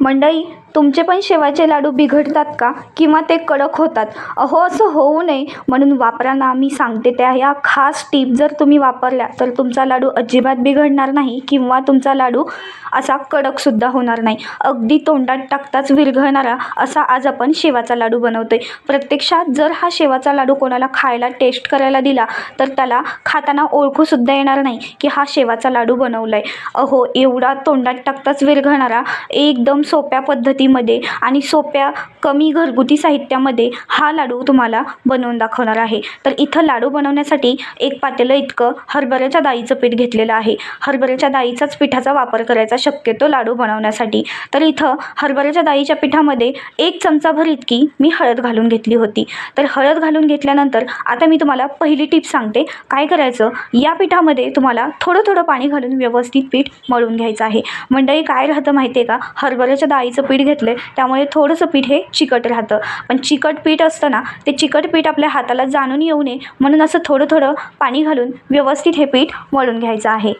मंडळी तुमचे पण शेवाचे लाडू बिघडतात का? किंवा ते कडक होतात? अहो असं होऊ नये. म्हणून वापराना मी सांगते त्या ह्या खास टीप. जर तुम्ही वापरल्या तर तुमचा लाडू अजिबात बिघडणार नाही किंवा तुमचा लाडू असा कडकसुद्धा होणार नाही. अगदी तोंडात टाकताच विरघळणारा असा आज आपण शेवाचा लाडू बनवतो आहे प्रत्यक्षात जर हा शेवाचा लाडू कोणाला खायला टेस्ट करायला दिला तर त्याला खाताना ओळखूसुद्धा येणार नाही की हा शेवाचा लाडू बनवला आहे अहो एवढा तोंडात टाकताच विरघळणारा एकदम सोप्या पद्धतीमध्ये आणि सोप्या कमी घरगुती साहित्यामध्ये हा लाडू तुम्हाला बनवून दाखवणार आहे. तर इथं लाडू बनवण्यासाठी एक पातेलं इतकं हरभऱ्याच्या डाळीचं पीठ घेतलेलं आहे. हरभऱ्याच्या डाळीचाच पिठाचा वापर करायचा शक्यतो लाडू बनवण्यासाठी. तर इथं हरभऱ्याच्या डाळीच्या पिठामध्ये एक चमचाभर इतकी मी हळद घालून घेतली होती. तर हळद घालून घेतल्यानंतर आता मी तुम्हाला पहिली टीप सांगते. काय करायचं? या पिठामध्ये तुम्हाला थोडं थोडं पाणी घालून व्यवस्थित पीठ मळून घ्यायचं आहे. मंडळी काय राहतं माहिती आहे का हरभऱ्याच्या डाळीचं पीठ घेतलं त्यामुळे थोडंसं पीठ हे चिकट राहतं. पण चिकट पीठ असतं ना ते चिकट पीठ आपल्या हाताला जाणून येऊ नये म्हणून असं थोडं थोडं पाणी घालून व्यवस्थित हे पीठ मळून घ्यायचं आहे.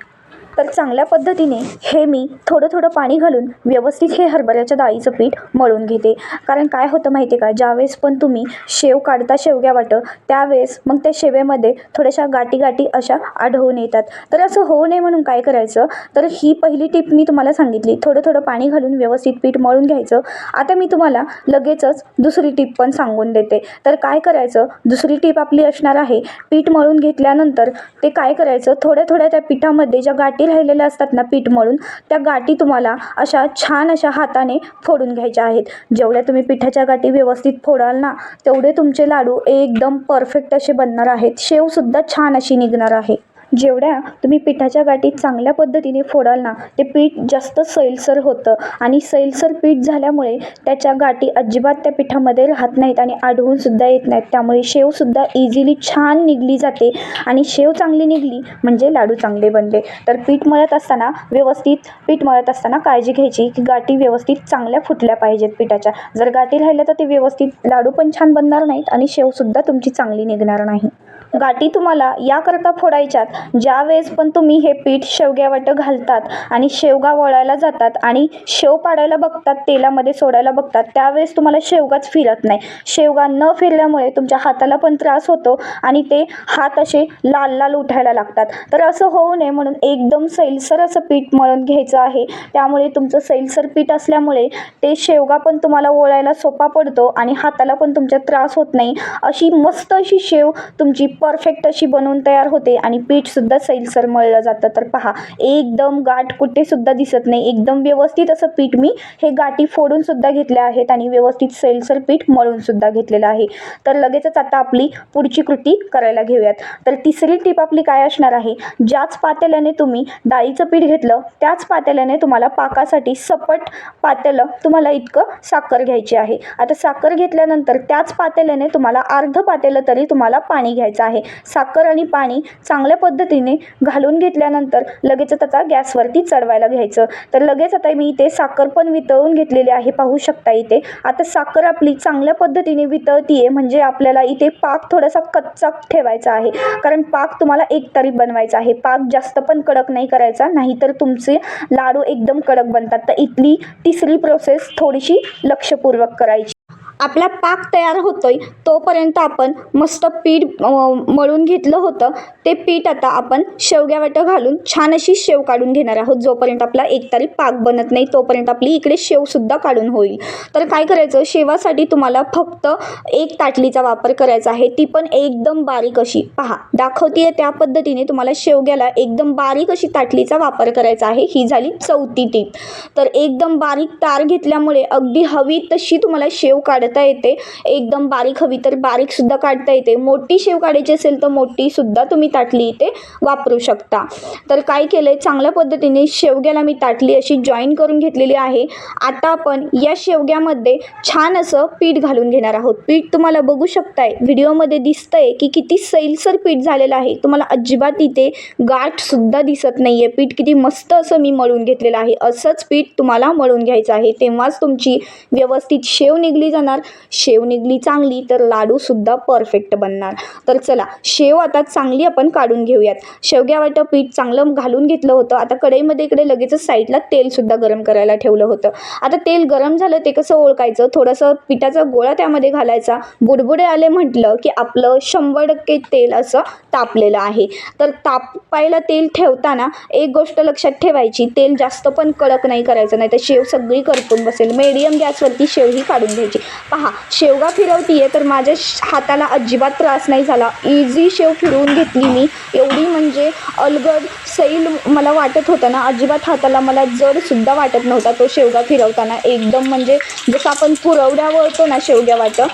तर चांगल्या पद्धतीने हे मी थोडं थोडं पाणी घालून व्यवस्थित हे हरभऱ्याच्या डाळीचं पीठ मळून घेते. कारण काय होतं माहिती आहे का? ज्यावेळेस पण तुम्ही शेव काढता शेवग्या वाटं त्यावेळेस मग त्या शेवेमध्ये थोड्याशा गाठी गाठी अशा आढळून येतात. तर असं होऊ नये म्हणून काय करायचं? तर ही पहिली टीप मी तुम्हाला सांगितली. थोडं थोडं पाणी घालून व्यवस्थित पीठ मळून घ्यायचं. आता मी तुम्हाला लगेचच दुसरी टीप पण सांगून देते. तर काय करायचं? दुसरी टीप आपली असणार आहे. पीठ मळून घेतल्यानंतर ते काय करायचं? थोड्या थोड्या त्या पिठामध्ये ज्या गाठी राहिलेल्या असतात ना पीठ मळून त्या गाठी तुम्हाला अशा छान अशा हाताने फोडून घ्यायच्या आहेत. जेवढ्या तुम्ही पिठाच्या गाठी व्यवस्थित फोडाल ना तेवढे तुमचे लाडू एकदम परफेक्ट असे बनणार आहेत. शेवसुद्धा छान अशी निघणार आहे. जेवढ्या तुम्ही पिठाच्या गाठी चांगल्या पद्धतीने फोडाल ना ते पीठ जास्त सैलसर होतं. आणि सैलसर पीठ झाल्यामुळे त्याच्या गाठी अजिबात त्या पिठामध्ये राहत नाहीत आणि आढळूनसुद्धा येत नाहीत. त्यामुळे शेवसुद्धा इझिली छान निघली जाते आणि शेव चांगली निघली म्हणजे लाडू चांगले बनले. तर पीठ मळत असताना व्यवस्थित पीठ मळत असताना काळजी घ्यायची की गाठी व्यवस्थित चांगल्या फुटल्या पाहिजेत पिठाच्या. जर गाठी राहिल्या तर ते व्यवस्थित लाडू पण छान बनणार नाहीत आणि शेवसुद्धा तुमची चांगली निघणार नाही. गाठी तुम्हाला याकरता फोडायच्यात. ज्यावेळेस पण तुम्ही हे पीठ शेवग्यावाटं घालतात आणि शेवगा वळायला जातात आणि शेव पाडायला बघतात तेलामध्ये सोडायला बघतात त्यावेळेस तुम्हाला शेवगाच फिरत नाही. शेवगा न फिरल्यामुळे तुमच्या हाताला पण त्रास होतो आणि ते हात असे लाल लाल उठायला लागतात. तर असं होऊ नये म्हणून एकदम सैलसर असं पीठ मळून घ्यायचं आहे. त्यामुळे तुमचं सैलसर पीठ असल्यामुळे ते शेवगा पण तुम्हाला ओळायला सोपा पडतो आणि हाताला पण तुमच्या त्रास होत नाही. अशी मस्त अशी शेव तुमची परफेक्ट अशी बनवून तयार होते आणि पीठसुद्धा सैलसर मळलं जातं. तर पहा एकदम गाठ कुठेसुद्धा दिसत नाही. एकदम व्यवस्थित असं पीठ मी हे गाठी फोडूनसुद्धा घेतले घेतल्या आहेत आणि व्यवस्थित सैलसर पीठ मळूनसुद्धा घेतलेलं आहे. तर लगेचच आता आपली पुढची कृती करायला घेऊयात. तर तिसरी टीप आपली काय असणार आहे? ज्याच पातेल्याने तुम्ही डाळीचं पीठ घेतलं त्याच पातेल्याने तुम्हाला पाकासाठी सपट पातेलं तुम्हाला इतकं साखर घ्यायची आहे. आता साखर घेतल्यानंतर त्याच पातेल्याने तुम्हाला अर्ध पातेलं तरी तुम्हाला पाणी घ्यायचं आहे. आहे. साखर आणि पाणी चांगल्या पद्धतीने घालून घेतल्यानंतर लगेच त्याचा गॅसवरती चढवायला घ्यायचं. तर लगेच आता मी इथे साखर पण वितळून घेतलेली आहे. पाहू शकता इथे. आता साखर आपली चांगल्या पद्धतीने वितळतीये. म्हणजे आपल्याला इथे पाक थोडासा कच्चा ठेवायचा आहे. कारण पाक तुम्हाला एकतरी बनवायचा आहे. पाक जास्त पण कडक नाही करायचा. नाहीतर तुमचे लाडू एकदम कडक बनतात. तर इथली तिसरी प्रोसेस थोडीशी लक्षपूर्वक करायची. आपला पाक तयार होतोय तोपर्यंत आपण मस्त पीठ मळून घेतलं होतं. ते पीठ आता आपण शेवग्यावाटं घालून छान अशी शेव काढून घेणार आहोत जोपर्यंत आपला एकतरी पाक बनत नाही तोपर्यंत आपली इकडे शेवसुद्धा काढून होईल. तर काय करायचं शेवासाठी तुम्हाला फक्त एक ताटलीचा वापर करायचा आहे. ती पण एकदम बारीक अशी. पहा दाखवतीये त्या पद्धतीने तुम्हाला शेवग्याला एकदम बारीक अशी ताटलीचा वापर करायचा आहे. ही झाली चौथी टीप. तर एकदम बारीक तार घेतल्यामुळे अगदी हवी तशी तुम्हाला शेव काढत येते. एकदम बारीक हवी तर बारीकसुद्धा काढता येते. मोठी शेव काढायची असेल तर मोठीसुद्धा तुम्ही ताटली इथे वापरू शकता. तर काय केलंय? चांगल्या पद्धतीने शेवग्याला मी ताटली अशी जॉईन करून घेतलेली आहे. आता आपण या शेवग्यामध्ये छान असं पीठ घालून घेणार आहोत. पीठ तुम्हाला बघू शकताय. व्हिडिओमध्ये दिसतंय की किती सैलसर पीठ झालेलं आहे. तुम्हाला अजिबात इथे गाठसुद्धा दिसत नाही आहे पीठ किती मस्त असं मी मळून घेतलेलं आहे. असंच पीठ तुम्हाला मळून घ्यायचं आहे. तेव्हाच तुमची व्यवस्थित शेव निघली जाणार. बनणार. शेव निघली चांगली तर लाडूसुद्धा परफेक्ट बनणार. तर चला शेव आता चांगली आपण काढून घेऊयात. शेवग्या वाटं पीठ चांगलं घालून घेतलं होतं. आता कढईमध्ये इकडे लगेचच साईडला तेलसुद्धा गरम करायला ठेवलं होतं. आता तेल गरम झालं ते कसं ओळखायचं? थोडंसं पिठाचा गोळा त्यामध्ये घालायचा. बुडबुडे आले म्हटलं की आपलं शंभर टक्के तेल असं तापलेलं आहे. तर तापायला तेल ठेवताना एक गोष्ट लक्षात ठेवायची तेल जास्त पण कडक नाही करायचं नाही तर शेव सगळी करपून बसेल. मीडियम गॅसवरती शेव ही काढून घ्यायची. पहा शेवगा फिरवतीये तर माझ्या हाताला अजिबात त्रास नाही झाला. इझी शेव फिरवून घेतली मी. एवढी म्हणजे अलगद सैल मला वाटत होतं ना अजिबात हाताला मला जडसुद्धा वाटत नव्हता तो शेवगा फिरवताना. एकदम म्हणजे जसं आपण पुरवड्या वळतो ना शेवग्या वाटं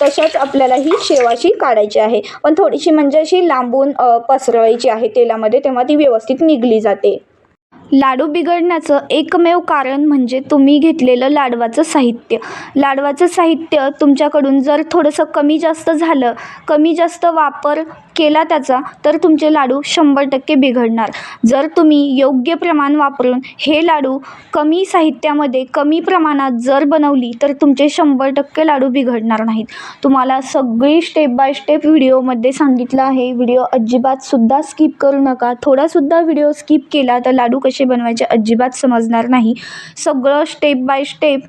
तशाच आपल्याला ही शेवाशी काढायची आहे. पण थोडीशी म्हणजे अशी लांबून पसरवायची आहे तेलामध्ये तेव्हा ती व्यवस्थित निघली जाते. लाडू बिघडण्याचं एकमेव कारण म्हणजे तुम्ही घेतलेलं लाडवाचं साहित्य. लाडवाचं साहित्य तुमच्याकडून जर थोडंसं कमी जास्त झालं कमी जास्त वापर केला त्याचा तर तुमचे लाडू शंभर टक्के बिघडणार. जर तुम्ही योग्य प्रमाण वापरून हे लाडू कमी साहित्यामध्ये कमी प्रमाणात जर बनवली तर तुमचे शंभर टक्के लाडू बिघडणार नाहीत. तुम्हाला सगळी स्टेप बाय स्टेप व्हिडिओमध्ये सांगितलं आहे. व्हिडिओ अजिबातसुद्धा स्किप करू नका. थोडासुद्धा व्हिडिओ स्किप केला तर लाडू कसे बनवायचे अजिबात समजणार नाही. सगळं स्टेप बाय स्टेप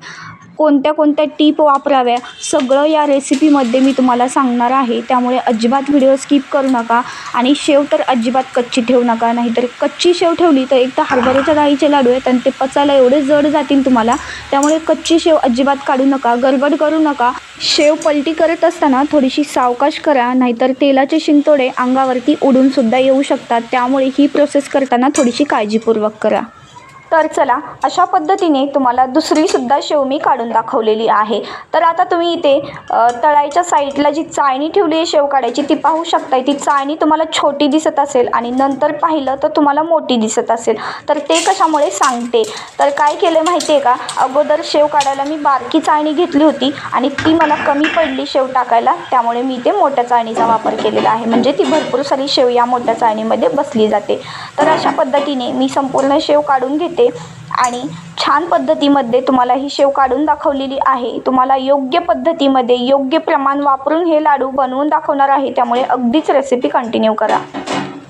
कोणत्या कोणत्या टीप वापराव्या सगळं या रेसिपीमध्ये मी तुम्हाला सांगणार आहे. त्यामुळे अजिबात व्हिडिओ स्किप करू नका आणि शेव तर अजिबात कच्ची ठेवू नका. नाहीतर कच्ची शेव ठेवली तर एक तर हरभऱ्याच्या डाळीचे लाडू आहेत आणि ते पचायला एवढे जड जातील तुम्हाला. त्यामुळे कच्ची शेव अजिबात काढू नका गडबड करू नका. शेव पलटी करत असताना थोडीशी सावकाश करा नाहीतर तेलाचे शिंतोडे अंगावरती उडूनसुद्धा येऊ शकतात. त्यामुळे ही प्रोसेस करताना थोडीशी काळजीपूर्वक करा. तर चला अशा पद्धतीने तुम्हाला दुसरीसुद्धा शेव मी काढून दाखवलेली आहे. तर आता तुम्ही इथे अ, तळाईच्या साईडला जी चाळणी ठेवली आहे शेव काढायची ती पाहू शकताय. ती चाळणी तुम्हाला छोटी दिसत असेल आणि नंतर पाहिलं तर तुम्हाला मोठी दिसत असेल. तर ते कशामुळे सांगते? तर काय केलं माहिती आहे का? अगोदर शेव काढायला मी बारकी चाळणी घेतली होती आणि ती मला कमी पडली शेव टाकायला. त्यामुळे मी ते मोठ्या चाळणीचा वापर केलेला आहे. म्हणजे ती भरपूर सारी शेव या मोठ्या चाळणीमध्ये बसली जाते. तर अशा पद्धतीने मी संपूर्ण शेव काढून घेते आणि छान पद्धतीमध्ये तुम्हाला ही शेव काढून दाखवलेली आहे. तुम्हाला योग्य पद्धतीमध्ये योग्य प्रमाण वापरून हे लाडू बनवून दाखवणार आहे. त्यामुळे अगदीच रेसिपी कंटिन्यू करा.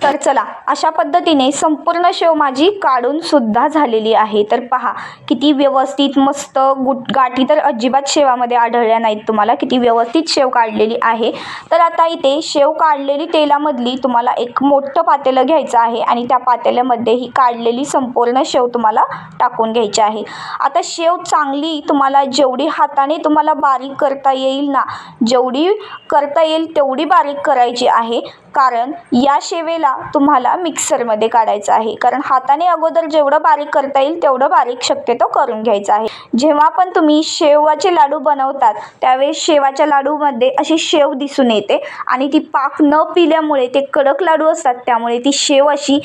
तर चला अशा पद्धतीने संपूर्ण शेव माझी काढून सुद्धा झालेली आहे. तर पहा किती व्यवस्थित मस्त गुट गाठी तर अजिबात शेवामध्ये आढळल्या नाहीत तुम्हाला. किती व्यवस्थित शेव काढलेली आहे. तर आता इथे शेव काढलेली तेलामधली तुम्हाला एक मोठं पातेलं घ्यायचं आहे आणि त्या पातेल्यामध्ये ही काढलेली संपूर्ण शेव तुम्हाला टाकून घ्यायची आहे. आता शेव चांगली तुम्हाला जेवढी हाताने तुम्हाला बारीक करता येईल ना जेवढी करता येईल तेवढी बारीक करायची आहे. कारण या शेवेला तुम्हाला मिक्सरमध्ये काढायचं आहे. कारण हाताने अगोदर जेवढं बारीक करता येईल तेवढं बारीक शक्यतो करून घ्यायचं आहे. जेव्हा पण तुम्ही शेवाचे लाडू बनवतात त्यावेळेस शेवाच्या लाडूमध्ये अशी शेव दिसून येते आणि ती पाक न पिल्यामुळे ते कडक लाडू असतात त्यामुळे ती शेव अशी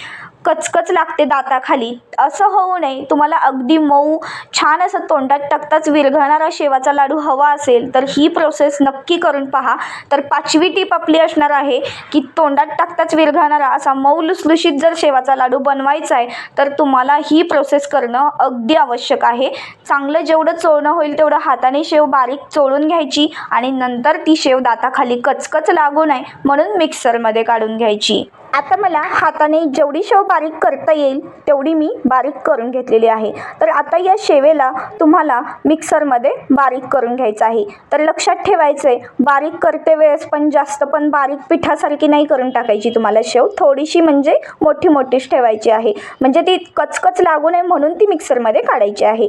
कचकच लागते दाताखाली. असं होऊ नये. तुम्हाला अगदी मऊ छान असं तोंडात टाकताच विरघळणारा शेवाचा लाडू हवा असेल तर ही प्रोसेस नक्की करून पहा. तर पाचवी टीप आपली असणार आहे की तोंडात टाकताच विरघळणारा असा मऊ लुसलुशीत जर शेवाचा लाडू बनवायचा आहे तर तुम्हाला ही प्रोसेस करणं अगदी आवश्यक आहे. चांगलं जेवढं चोळणं होईल तेवढं हाताने शेव बारीक चोळून घ्यायची आणि नंतर ती शेव दाताखाली कचकच लागू नये म्हणून मिक्सरमध्ये काढून घ्यायची. आता मला हाताने जेवढी शेव बारीक करता येईल तेवढी मी बारीक करून घेतलेली आहे. तर आता या शेवेला तुम्हाला मिक्सरमध्ये बारीक करून घ्यायचं आहे. तर लक्षात ठेवायचं आहे बारीक करते वेळेस पण जास्त पण बारीक पिठासारखी नाही करून टाकायची तुम्हाला शेव. थोडीशी म्हणजे मोठी मोठीच ठेवायची आहे. म्हणजे ती कचकच लागू नये म्हणून ती मिक्सरमध्ये काढायची आहे.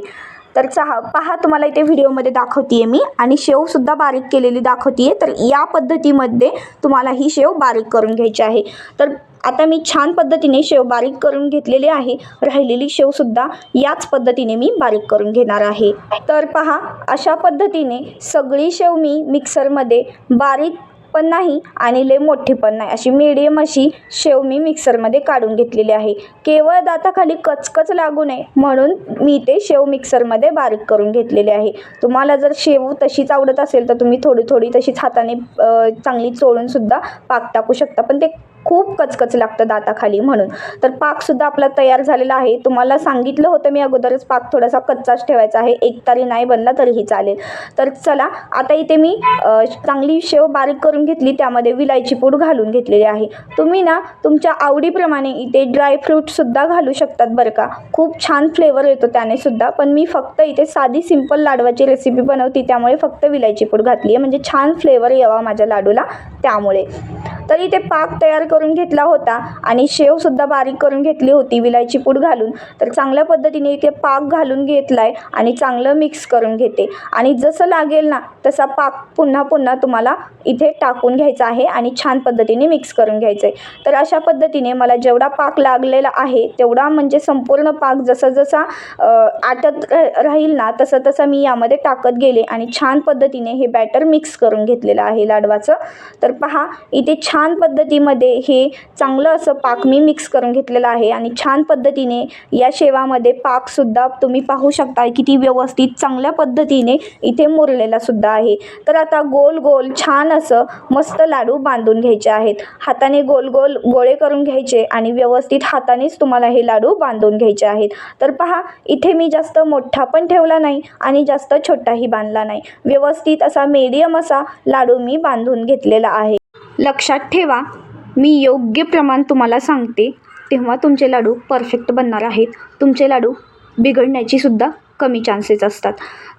तर चहा पहा तुम्हाला इथे व्हिडिओमध्ये दाखवते मी. आणि शेवसुद्धा बारीक केलेली दाखवते तर या पद्धतीमध्ये तुम्हाला ही शेव बारीक करून घ्यायची आहे. तर आता मी छान पद्धतीने शेव बारीक करून घेतलेली आहे. राहिलेली शेवसुद्धा याच पद्धतीने मी बारीक करून घेणार आहे. तर पहा अशा पद्धतीने सगळी शेव मी मिक्सरमध्ये बारीक पण नाही आणि लय मोठी पण नाही. अशी मीडियम अशी शेव मी मिक्सरमध्ये काढून घेतलेली आहे. केवळ दाताखाली कचकच लागू नये म्हणून मी ते शेव मिक्सरमध्ये बारीक करून घेतलेले आहे. तुम्हाला जर शेव तशीच आवडत असेल तर तुम्ही थोडी थोडी तशीच हाताने चांगली चोळूनसुद्धा पाक टाकू शकता. पण ते खूप कचकच लागतं दाताखाली म्हणून. तर पाकसुद्धा आपला तयार झालेला आहे. तुम्हाला सांगितलं होतं मी अगोदरच पाक थोडासा कच्चाच ठेवायचा आहे. एक तारी नाही बनला तरीही चालेल. तर चला आता इथे मी चांगली शेव बारीक करून घेतली त्यामध्ये विलायची पूड घालून घेतलेली आहे. तुम्ही ना तुमच्या आवडीप्रमाणे इथे ड्रायफ्रूटसुद्धा घालू शकतात बरं का. खूप छान फ्लेवर येतो त्याने सुद्धा पण मी फक्त इथे साधी सिंपल लाडवाची रेसिपी बनवती त्यामुळे फक्त विलायची पूड घातली आहे म्हणजे छान फ्लेवर यावा माझ्या लाडूला त्यामुळे. तर इथे पाक तयार करून घेतला होता आणि शेवसुद्धा बारीक करून घेतली होती विलायची पूड घालून. तर चांगल्या पद्धतीने इथे पाक घालून घेतला आहे आणि चांगलं मिक्स करून घेते. आणि जसं लागेल ना तसा पाक पुन्हा पुन्हा तुम्हाला इथे टाकून घ्यायचा आहे आणि छान पद्धतीने मिक्स करून घ्यायचं आहे तर अशा पद्धतीने मला जेवढा पाक लागलेला आहे तेवढा म्हणजे संपूर्ण पाक जसा जसा आटत रा- राहील ना तसं तसं मी यामध्ये टाकत गेले आणि छान पद्धतीने हे बॅटर मिक्स करून घेतलेलं आहे लाडवाचं. तर पहा इथे छान पद्धतीमध्ये हे चांगलं असं पाक मी मिक्स करून घेतलेलं आहे आणि छान पद्धतीने या शेवामध्ये पाकसुद्धा तुम्ही पाहू शकता किती व्यवस्थित चांगल्या पद्धतीने इथे मुरलेला सुद्धा आहे. तर आता गोल गोल छान असं मस्त लाडू बांधून घ्यायचे आहेत. हाताने गोल गोल गोळे करून घ्यायचे आणि व्यवस्थित हातानेच तुम्हाला हे लाडू बांधून घ्यायचे आहेत. तर पहा इथे मी जास्त मोठा पण ठेवला नाही आणि जास्त छोटाही बांधला नाही. व्यवस्थित असा मीडियम असा लाडू मी बांधून घेतलेला आहे. लक्षात ठेवा मी योग्य प्रमाण तुम्हाला सांगते तेव्हा तुमचे लाडू परफेक्ट बनणार आहेत. तुमचे लाडू बिघडण्याची सुद्धा कमी चान्सेस असतात.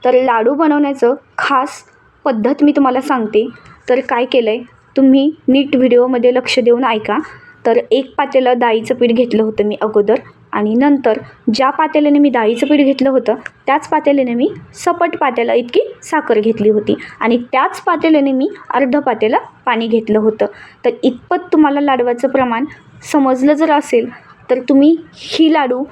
तर लाडू बनवण्याचं खास पद्धत मी तुम्हाला सांगते. तर काय केलं आहे तुम्ही नीट व्हिडिओमध्ये लक्ष देऊन ऐका. तर एक पातेलं डाळीचं पीठ घेतलं होतं मी अगोदर आणि नंतर ज्या पातेल्याने मी डाळीचं पीठ घेतलं होतं त्याच पातेल्याने मी सपट पातेला इतकी साखर घेतली होती आणि त्याच पातेल्याने मी अर्ध पातेला पाणी घेतलं होतं. तर इतपत तुम्हाला लाडवाचं प्रमाण समजलं जर असेल तर तुम्ही ही लाडू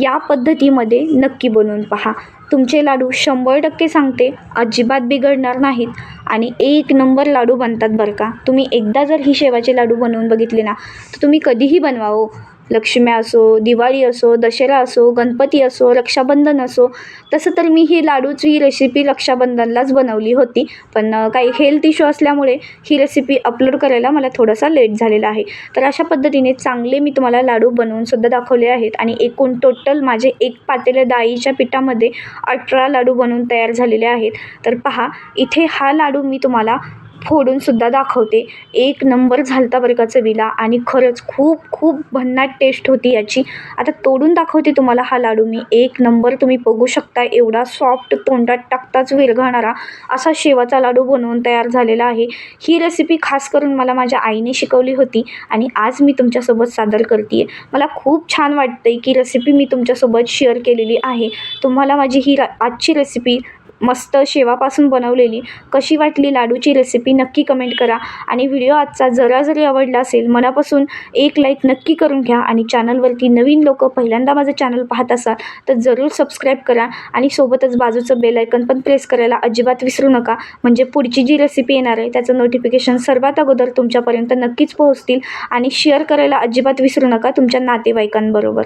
या पद्धतीमध्ये नक्की बनवून पहा. तुमचे लाडू शंभर टक्के सांगते अजिबात बिघडणार नाहीत. आणि एक नंबर लाडू बनतात बरं का. तुम्ही एकदा जर ही शेवाचे लाडू बनवून बघितले ना तर तुम्ही कधीही बनवावं हो. लक्ष्मी असो दिवाळी असो दसरा असो गणपती असो रक्षाबंधन असो तसं तर मी ही लाडूची रेसिपी रक्षाबंधनलाच बनवली होती. पण काही हेल्थ इश्यू असल्यामुळे ही रेसिपी अपलोड करायला मला थोडासा लेट झालेला आहे. तर अशा पद्धतीने चांगले मी तुम्हाला लाडू बनवून सुद्धा दाखवले आहेत आणि एकूण टोटल माझे एक पातेले डाळीच्या पिठामध्ये अठरा लाडू बनवून तयार झालेले आहेत. तर पहा इथे हा लाडू मी तुम्हाला फोडून सुद्धा दाखवते. एक नंबर झालता बरं का चवीला आणि खरंच खूप खूप भन्नाट टेस्ट होती याची. आता तोडून दाखवते तुम्हाला हा लाडू मी. एक नंबर तुम्ही बघू शकता एवढा सॉफ्ट तोंडात टाकताच विरघळणारा असा शेवाचा लाडू बनवून तयार झालेला आहे. ही रेसिपी खास करून मला माझ्या आईने शिकवली होती आणि आज मी तुमच्यासोबत सादर करते आहे मला खूप छान वाटते की रेसिपी मी तुमच्यासोबत शेअर केलेली आहे. तुम्हाला माझी ही आजची रेसिपी मस्त शेवापासून बनवलेली. कशी वाटली लाडूची रेसिपी नक्की कमेंट करा. आणि व्हिडिओ आजचा जरा जरी आवडला असेल मनापासून एक लाईक नक्की करून घ्या. आणि चॅनलवरती नवीन लोक पहिल्यांदा माझं चॅनल पाहत असाल तर जरूर सबस्क्राईब करा. आणि सोबतच बाजूचं बेलायकन पण प्रेस करायला अजिबात विसरू नका. म्हणजे पुढची जी रेसिपी येणार आहे त्याचं नोटिफिकेशन सर्वात अगोदर तुमच्यापर्यंत नक्कीच पोहोचतील. आणि शेअर करायला अजिबात विसरू नका तुमच्या नातेवाईकांबरोबर.